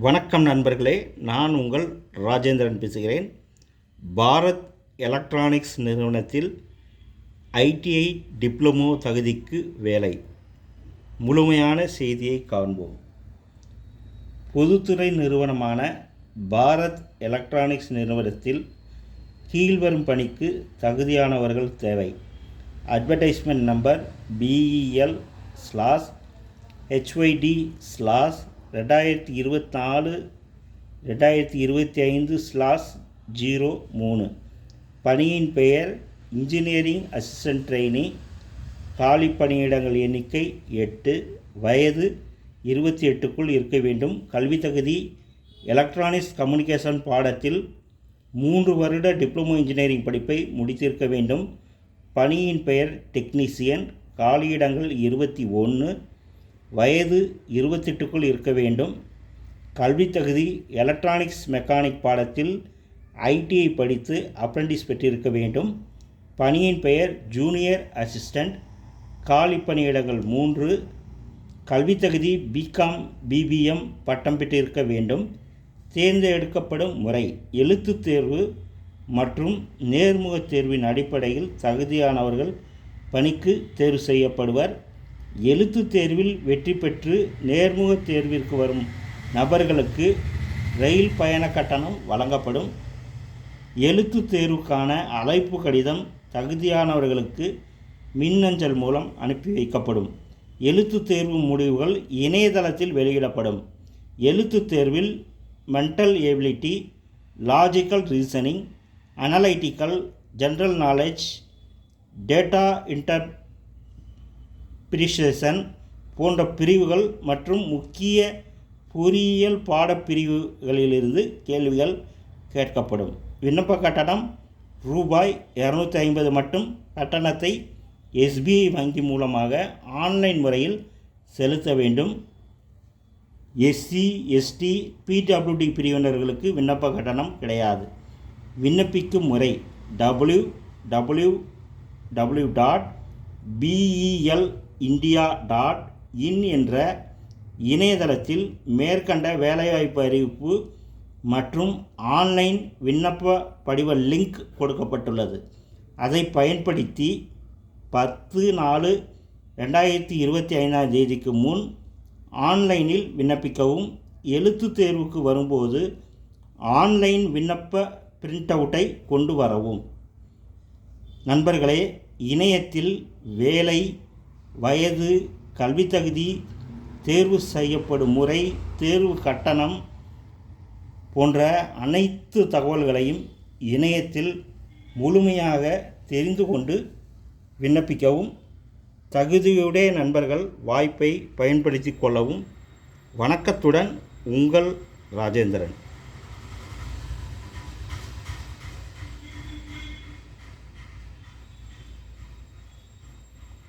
வணக்கம் நண்பர்களே நான் உங்கள் ராஜேந்திரன் பேசுகிறேன். பாரத் எலக்ட்ரானிக்ஸ் நிறுவனத்தில் ஐடிஐ டிப்ளமோ தகுதிக்கு வேலை. முழுமையான செய்தியை காண்போம். பொதுத்துறை நிறுவனமான பாரத் எலக்ட்ரானிக்ஸ் நிறுவனத்தில் கீழ்வரும் பணிக்கு தகுதியானவர்கள் தேவை. Advertisement number BEL slash HYD slash ரெண்டாயிரத்தி இருபத்தாலு ரெண்டாயிரத்தி இருபத்தி ஐந்து ஸ்லாஸ் ஜீரோ மூணு. பணியின் பெயர் இன்ஜினியரிங் அசிஸ்டன்ட் ட்ரெயினி காலி பணியிடங்கள் எண்ணிக்கை எட்டு. வயது இருபத்தி எட்டுக்குள் இருக்க வேண்டும். கல்வி தகுதி எலக்ட்ரானிக்ஸ் கம்யூனிகேஷன் பாடத்தில் மூன்று வருட டிப்ளமோ இன்ஜினியரிங் படிப்பை முடித்திருக்க வேண்டும். பணியின் பெயர் டெக்னீசியன் காலியிடங்கள் இருபத்தி ஒன்று. வயது இருபத்தெட்டுக்குள் இருக்க வேண்டும். கல்வித் தகுதி எலக்ட்ரானிக்ஸ் மெக்கானிக் பாடத்தில் ஐடிஐ படித்து அப்ரண்டிஸ் பெற்றிருக்க வேண்டும். பணியின் பெயர் ஜூனியர் அசிஸ்டண்ட் காலி பணியிடங்கள் மூன்று. கல்வித் தகுதி பிகாம் பிபிஎம் பட்டம் பெற்றிருக்க வேண்டும். தேர்ந்தெடுக்கப்படும் முறை எழுத்துத் தேர்வு மற்றும் நேர்முகத் தேர்வின் அடிப்படையில் தகுதியானவர்கள் பணிக்கு தேர்வு செய்யப்படுவர். எழுத்துத் தேர்வில் வெற்றி பெற்று நேர்முகத் தேர்விற்கு வரும் நபர்களுக்கு ரயில் பயண கட்டணம் வழங்கப்படும். எழுத்துத் தேர்வுக்கான அழைப்பு கடிதம் தகுதியானவர்களுக்கு மின்னஞ்சல் மூலம் அனுப்பி வைக்கப்படும். எழுத்துத் தேர்வு முடிவுகள் இணையதளத்தில் வெளியிடப்படும். எழுத்துத் தேர்வில் mental ability logical reasoning analytical general knowledge data inter interpretation போன்ற பிரிவுகள் மற்றும் முக்கிய பொறியியல் பாடப்பிரிவுகளிலிருந்து கேள்விகள் கேட்கப்படும். விண்ணப்ப கட்டணம் ரூபாய் இரநூத்தி ஐம்பது மட்டும். கட்டணத்தை எஸ்பிஐ வங்கி மூலமாக ஆன்லைன் முறையில் செலுத்த வேண்டும். எஸ்சி எஸ்டி பிடபிள்யூடி பிரிவினர்களுக்கு விண்ணப்ப கட்டணம் கிடையாது. விண்ணப்பிக்கும் முறை W W W dot BEL India dot in என்ற இணையதளத்தில் மேற்கண்ட வேலைவாய்ப்பு அறிவிப்பு மற்றும் ஆன்லைன் விண்ணப்ப படிவ லிங்க் கொடுக்கப்பட்டுள்ளது. அதை பயன்படுத்தி பத்து நாலு ரெண்டாயிரத்தி இருபத்தி ஐந்தாம் தேதிக்கு முன் ஆன்லைனில் விண்ணப்பிக்கவும் எழுத்துத் தேர்வுக்கு வரும்போது ஆன்லைன் விண்ணப்ப பிரிண்ட் அவுட்டை கொண்டு வரவும். நண்பர்களே இணையத்தில் வேலை வயது கல்வித்தகுதி தேர்வு செய்யப்படும் முறை தேர்வு கட்டணம் போன்ற அனைத்து தகவல்களையும் இணையத்தில் முழுமையாக தெரிந்து கொண்டு விண்ணப்பிக்கவும் தகுதியுடைய நண்பர்கள் வாய்ப்பை பயன்படுத்தி கொள்ளவும். வணக்கத்துடன் உங்கள் ராஜேந்திரன்.